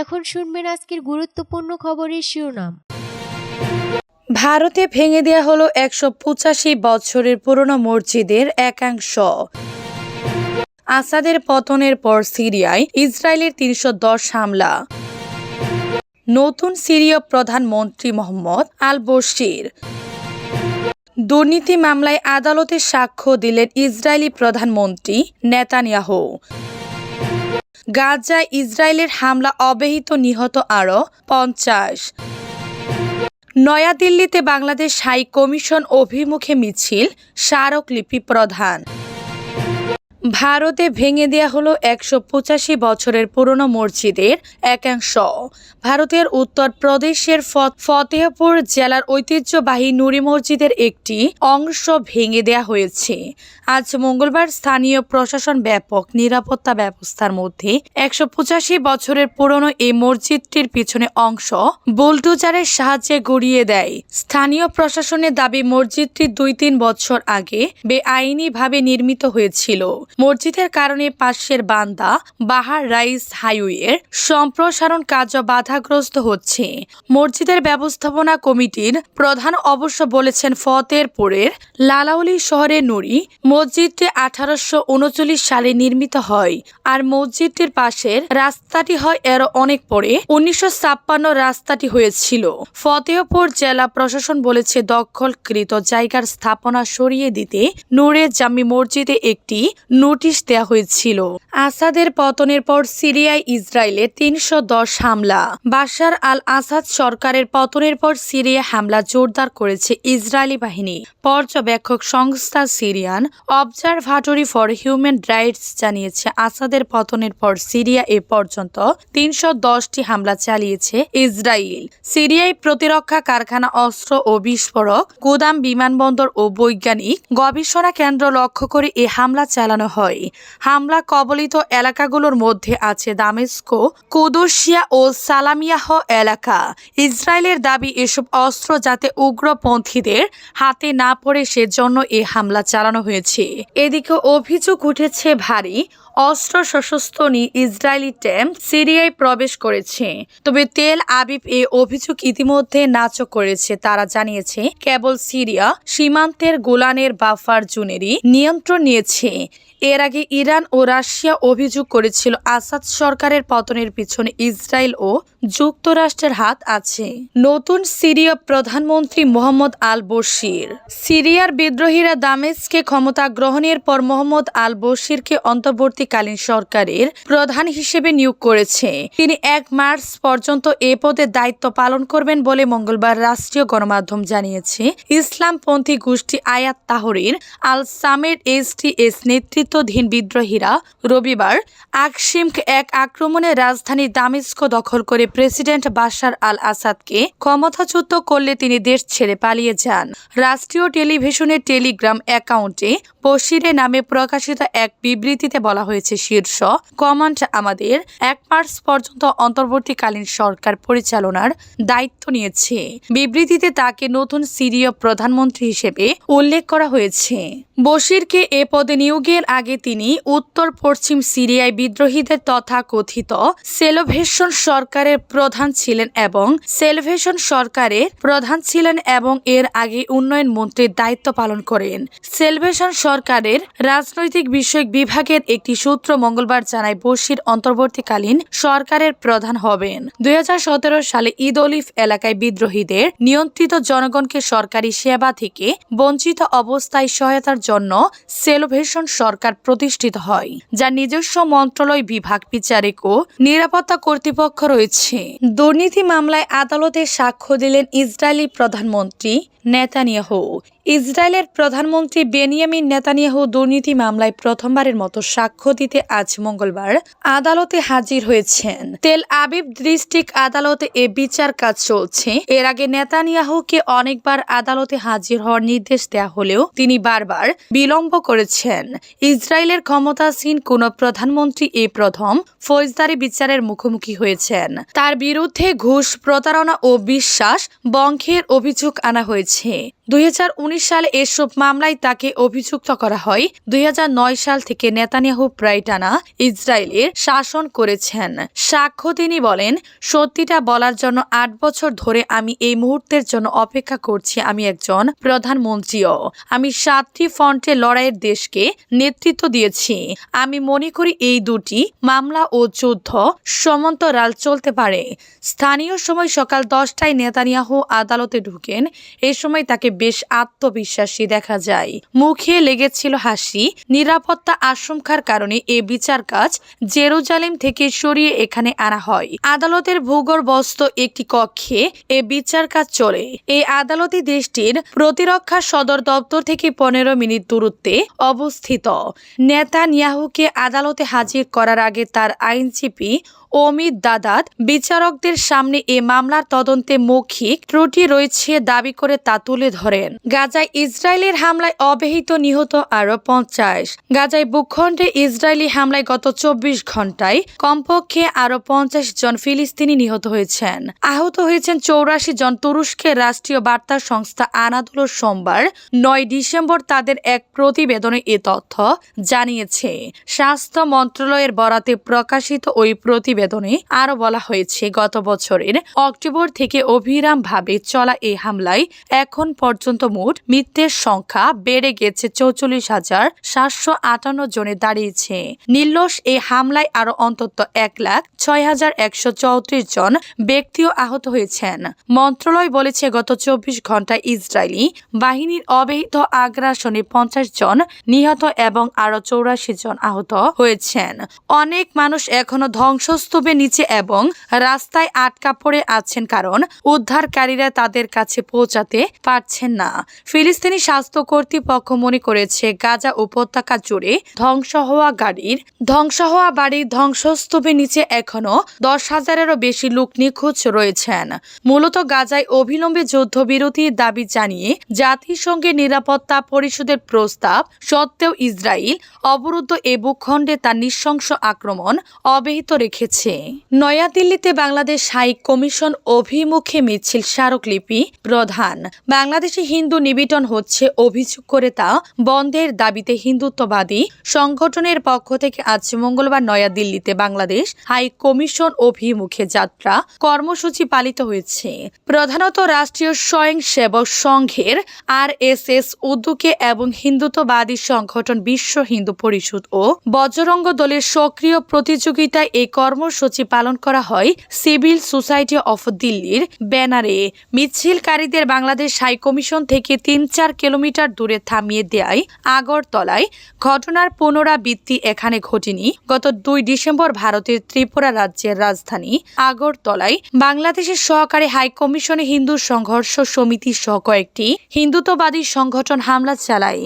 এখন শুনবেন আজকের গুরুত্বপূর্ণ খবরের শিরোনাম। ভারতে ভেঙে দেয়া হলো একশো পঁচাশি বছরের পুরনো মসজিদের একাংশ। আসাদের পতনের পর সিরিয়ায় ইসরায়েলের তিনশো দশ হামলা। নতুন সিরীয় প্রধানমন্ত্রী মোহাম্মদ আল বশির দুর্নীতি মামলায় আদালতে সাক্ষ্য দিলেন ইসরায়েলি প্রধানমন্ত্রী নেতানিয়াহু। গাজায় ইসরায়েলের হামলা অব্যাহত নিহত আরও পঞ্চাশ। নয়াদিল্লিতে বাংলাদেশ হাই কমিশন অভিমুখে মিছিল, স্মারকলিপি প্রধান। ভারতে ভেঙে দেয়া হলো একশো পঁচাশি বছরের পুরনো মসজিদের একাংশ। ভারতের উত্তর প্রদেশের ফতেহপুর জেলার ঐতিহ্যবাহী নুরি মসজিদের একটি অংশ ভেঙে দেয়া হয়েছে। আজ মঙ্গলবার স্থানীয় প্রশাসন ব্যাপক নিরাপত্তা ব্যবস্থার মধ্যে একশো পঁচাশি বছরের পুরনো এই মসজিদটির পিছনে অংশ বুলডোজারের সাহায্যে গড়িয়ে দেয়। স্থানীয় প্রশাসনের দাবি, মসজিদটি দুই তিন বছর আগে বেআইনিভাবে নির্মিত হয়েছিল। মসজিদের কারণে পাশের বান্দা বাহার রাইস হাইওয়ের সম্প্রসারণ কার্য বাধাগ্রস্ত হচ্ছে। মসজিদের ব্যবস্থাপনা কমিটির প্রধান অবশ্য বলেছেন ফতেরপুরের লালাউলি শহরের নুরি মসজিদটি আঠারোশো উনচল্লিশ সালে নির্মিত হয় আর মসজিদটির পাশের রাস্তাটি হয় এর অনেক পরে উনিশশো ছাপ্পান্ন রাস্তাটি হয়েছিল। ফতেহপুর জেলা প্রশাসন বলেছে, দখলকৃত জায়গার স্থাপনা সরিয়ে দিতে নূরে জামি মসজিদে একটি নোটিশ দেওয়া হয়েছিল। আসাদের পতনের পর সিরিয়ায় ইসরায়েলের তিনশো হামলা। বাশার আল আসাদ সরকারের পতনের পর সিরিয়া হামলা জোরদার করেছে ইসরায়েলি বাহিনী। পর্যবেক্ষক সংস্থা Syrian Observatory for Human Rights জানিয়েছে, আসাদের পতনের পর সিরিয়া এ পর্যন্ত তিনশো দশটি হামলা চালিয়েছে ইসরায়েল। সিরিয়ায় প্রতিরক্ষা কারখানা, অস্ত্র ও বিস্ফোরক, গোদাম, বিমানবন্দর ও বৈজ্ঞানিক গবেষণা কেন্দ্র লক্ষ্য করে এ হামলা চালানো হয়। হামলা কবলিত এলাকাগুলোর মধ্যে আছে দামেস্কো কুদুশিয়া ও সালামিয়াহ এলাকা। ইসরায়েলের দাবি, এসব অস্ত্র যাতে উগ্রপন্থীদের হাতে না পড়ে, সেজন্য এ হামলা চালানো হয়েছে। এদিকে অভিযোগ উঠেছে, ভারী অস্ত্র সশস্ত্র নিয়ে ইসরায়েলি ট্যাম্প সিরিয়ায় প্রবেশ করেছে। তবে তেল আবিব এ অভিযোগ ইতিমধ্যে নাচক করেছে। তারা জানিয়েছে, কেবল সিরিয়া সীমান্তের গোলানের বাফার জুনেরই নিয়ন্ত্রণ নিয়েছে। এর আগে ইরান ও রাশিয়া অভিযোগ করেছিল, আসাদ সরকারের পতনের পিছনে ইসরায়েল ও যুক্তরাষ্ট্রের হাত আছে। নতুন সিরিয়া প্রধানমন্ত্রী মোহাম্মদ আল বশির। সিরিয়ার বিদ্রোহীরা দামেস্কে ক্ষমতা গ্রহণের পর মোহাম্মদ আল বশিরকে অন্তর্বর্তীকালীন সরকারের প্রধান হিসেবে নিয়োগ করেছে। তিনি এক মার্চ পর্যন্ত এ পদে দায়িত্ব পালন করবেন বলে মঙ্গলবার রাষ্ট্রীয় গণমাধ্যম জানিয়েছে। ইসলামপন্থী গোষ্ঠী আয়াত তাহরির আল সামের এসটিএস নেতৃত্বাধীন বিদ্রোহীরা রবিবার আকসিমক এক আক্রমণে রাজধানী দামেস্ক দখল করে প্রেসিডেন্ট বাশার আল আসাদকে ক্ষমতাচ্যুত করলে তিনি দেশ ছেড়ে পালিয়ে যান। রাষ্ট্রীয় টেলিভিশনের টেলিগ্রাম অ্যাকাউন্টে বশিরের নামে প্রকাশিত এক বিবৃতিতে বলা হয়েছে শীর্ষ কমান্ড আমাদের এক মার্চ পর্যন্ত অন্তর্বর্তীকালীন সরকার পরিচালনার দায়িত্ব নিয়েছে। বিবৃতিতে তাকে নতুন সিরীয় প্রধানমন্ত্রী হিসেবে উল্লেখ করা হয়েছে। বশিরকে এ পদে নিয়োগের আগে তিনি উত্তর পশ্চিম সিরিয়ায় বিদ্রোহীদের তথা কথিত সেলোভেশন সরকারের প্রধান ছিলেন এবং সেলভেশন সরকারের প্রধান ছিলেন এবং এর আগে উন্নয়ন মন্ত্রীর দায়িত্ব পালন করেন। সেলভেশন সরকারের রাজনৈতিক বিষয়ক বিভাগের একটি সূত্র মঙ্গলবার জানায় বশির অন্তর্বর্তীকালীন সরকারের প্রধান হবেন। দুই হাজার সতেরো সালে ঈদ অলিফ এলাকায় বিদ্রোহীদের নিয়ন্ত্রিত জনগণকে সরকারি সেবা থেকে বঞ্চিত অবস্থায় সহায়তার জন্য সেলোভেশন সরকার প্রতিষ্ঠিত হয় যার নিজস্ব মন্ত্রণালয় বিভাগ, বিচারিক ও নিরাপত্তা কর্তৃপক্ষ রয়েছে। দুর্নীতি মামলায় আদালতে সাক্ষ্য দিলেন ইসরায়েলি প্রধানমন্ত্রী নেতানিয়াহু। ইসরায়েলের প্রধানমন্ত্রী বেনিয়ামিন নেতানিয়াহু দুর্নীতি মামলায় প্রথমবারের মতো সাক্ষ্য দিতে আজ মঙ্গলবার আদালতে হাজির হয়েছেন। তেল আবিব ডিস্ট্রিক্ট আদালতে এ বিচার কাজ চলছে। এর আগে নেতানিয়াহুকে অনেকবার আদালতে হাজির হওয়ার নির্দেশ দেওয়া হলেও তিনি বারবার বিলম্ব করেছেন। ইসরায়েলের ক্ষমতাসীন কোন প্রধানমন্ত্রী এ প্রথম ফৌজদারি বিচারের মুখোমুখি হয়েছেন। তার বিরুদ্ধে ঘুষ, প্রতারণা ও বিশ্বাস বঙ্কের অভিযোগ আনা হয়েছে। দুই হাজার উনিশ সালে এসব মামলায় তাকে অভিযুক্ত করা হয়। দুই হাজার নয় সাল থেকে নেতানিয়াহু প্রায় টানা ইসরায়েলের শাসন করেছেন। সাক্ষ্য তিনি বলেন, সত্যিটা বলার জন্য আট বছর ধরে আমি এই মুহূর্তের জন্য অপেক্ষা করছি আমি একজন প্রধানমন্ত্রীও। আমি সাতটি ফ্রন্টে লড়াইয়ের দেশকে নেতৃত্ব দিয়েছি। আমি মনে করি এই দুটি মামলা ও যুদ্ধ সমান্তরাল চলতে পারে। স্থানীয় সময় সকাল দশটায় নেতানিয়াহু আদালতে ঢুকেন। এ সময় তাকে বেশ আত্মবিশ্বাসী দেখা যায়। মুখে লেগেছিল হাসি, নিরাপত্তা আশঙ্কার কারণে এ বিচার কাজ জেরুজালেম থেকে সরিয়ে এখানে আনা হয়। আদালতের ভূগর্ভস্থ একটি কক্ষে এ বিচার কাজ চলে। এই আদালতই দেশটির প্রতিরক্ষা সদর দপ্তর থেকে পনেরো মিনিট দূরত্বে অবস্থিত। নেতানিয়াহুকে আদালতে হাজির করার আগে তার আইনজীবী অমিত দাদাত বিচারকদের সামনে এ মামলার তদন্তে মৌখিক ত্রুটি রয়েছে দাবি করে তা তুলে ধরেন। গাজায় ইসরায়েলের হামলায় অবহিত নিহত আরও পঞ্চাশ। গাজায় ভূখণ্ডে ইসরায়েলি হামলায় গত চব্বিশ ঘন্টায় কমপক্ষে আরও পঞ্চাশ জন ফিলিস্তিনি নিহত হয়েছেন। আহত হয়েছেন চৌরাশি জন তুরস্কের রাষ্ট্রীয় বার্তা সংস্থা আনাদুলো সোমবার, নয় ডিসেম্বর তাদের এক প্রতিবেদনে এ তথ্য জানিয়েছে। স্বাস্থ্য মন্ত্রণালয়ের বরাতে প্রকাশিত ওই প্রতিবেদনে আরও বলা হয়েছে, গত বছরের অক্টোবর থেকে অবিরামভাবে চলা এই হামলায় এখন পর্যন্ত মোট মৃত্যুর সংখ্যা বেড়ে গেছে চৌচল্লিশ হাজার সাতশো আটান্ন জনে দাঁড়িয়েছে। নির্লস এই হামলায় আরও অন্তত এক লাখ ছয় হাজার একশো চৌত্রিশ জন ব্যক্তিও আহত হয়েছেন। মন্ত্রণালয় বলেছে, গত চব্বিশ ঘন্টায় ইসরায়েলি বাহিনীর অবহিত আগ্রাসনে পঞ্চাশ জন নিহত এবং আরও চৌরাশি জন আহত হয়েছেন। অনেক মানুষ এখনও ধ্বংসস্তূপের নিচে এবং রাস্তায় আটকা পড়ে আছেন কারণ উদ্ধারকারীরা তাদের কাছে পৌঁছাতে পারছেন না। ফিলিস্তিনি স্বাস্থ্য কর্তৃপক্ষ মনে করেছে, গাজা উপত্যকা জুড়ে ধ্বংস হওয়া গাড়ির ধ্বংস হওয়া বাড়ির ধ্বংসস্তূপের নিচে এখনও দশ হাজারেরও বেশি লোক নিখোঁজ রয়েছেন। মূলত গাজায় অবিলম্বে যুদ্ধবিরতির দাবি জানিয়ে জাতিসংঘের নিরাপত্তা পরিষদের প্রস্তাব সত্ত্বেও ইসরায়েল অবরুদ্ধ এ ভূখণ্ডে তার নৃশংস আক্রমণ অব্যাহত রেখেছে। নয়াদিল্লিতে বাংলাদেশ হাই কমিশন অভিমুখে মিছিল স্মারকলিপি প্রধান। বাংলাদেশে হিন্দু নিবিটন হচ্ছে অভিযোগ করে তা বন্ধের দাবিতে হিন্দুত্ববাদী সংগঠনের পক্ষ থেকে আজ মঙ্গলবার নয়াদিল্লিতে বাংলাদেশ হাই কমিশন অভিমুখে যাত্রা কর্মসূচি পালিত হয়েছে। প্রধানত রাষ্ট্রীয় স্বয়ংসেবক সংঘের আর এস এস উদ্যোগে এবং হিন্দুত্ববাদী সংগঠন বিশ্ব হিন্দু পরিষদ ও বজরঙ্গ দলের সক্রিয় প্রতিযোগিতায় এই কর্মসূচি পালন করা হয় সিভিল সোসাইটি অফ দিল্লির ব্যানারে। মিছিলকারীদের বাংলাদেশ হাই কমিশন থেকে তিন চার কিলোমিটার দূরে থামিয়ে দেয় আগরতলায় ঘটনার পুনরাবৃত্তি এখানে ঘটেনি। গত দুই ডিসেম্বর ভারতের ত্রিপুরা রাজ্যের রাজধানী আগরতলায় বাংলাদেশের সহকারী হাই কমিশনে হিন্দু সংঘর্ষ সমিতি সহ কয়েকটি হিন্দুত্ববাদী সংগঠন হামলা চালায়।